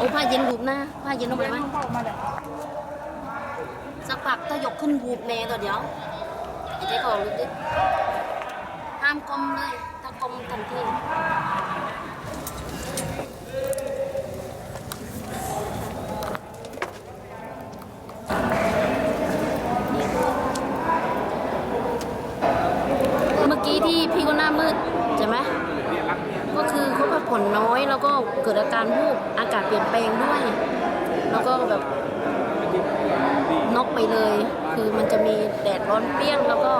เย็นบูบหน้าผ้าเย็นลงไปไหมสักพักถ้ายกขึ้นบูบแน่ตัวเดียวไอ้เจ๊ขอรู้ดิห้ามกลมเลยถ้ากลมทันทีเมื่อกี้ที่พี่ก็หน้ามืดใช่ไหม ผ่อนน้อย แล้วก็เกิดอาการวูบอากาศเปลี่ยนแปลงด้วย แล้วก็แบบนอกไปเลย คือมันจะมีแดดร้อนเปรี้ยงแล้วก็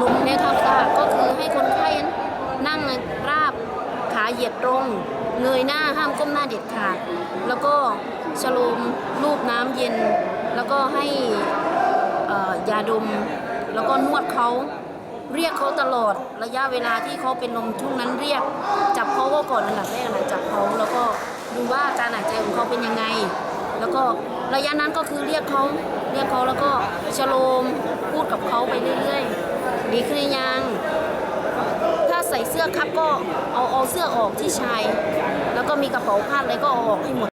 ลมเนี่ยครับก็คือให้คนไข้นั่งราบขาเหยียดตรงเงยหน้าห้ามก้มหน้าเด็ดขาด แล้วก็ชโลมรูปน้ำเย็น แล้วก็ให้ยาดม แล้วก็นวดเขา เรียกเขาตลอดระยะเวลาที่เขาเป็นลมช่วงนั้นเรียก จับเขาก็ก่อนอันดับแรกนะจับเขาแล้วก็ดูว่าการหายใจของเขาเป็นยังไง แล้วก็ระยะนั้นก็คือเรียกเขาเรียกเขาแล้วก็ชโลมพูดกับเขาไปเรื่อยๆดีขึ้นยังถ้าใส่เสื้อครับก็เอาเอาเสื้อออกที่ชาย แล้วก็มีกระเป๋าผ้าอะไรก็ออกให้หมด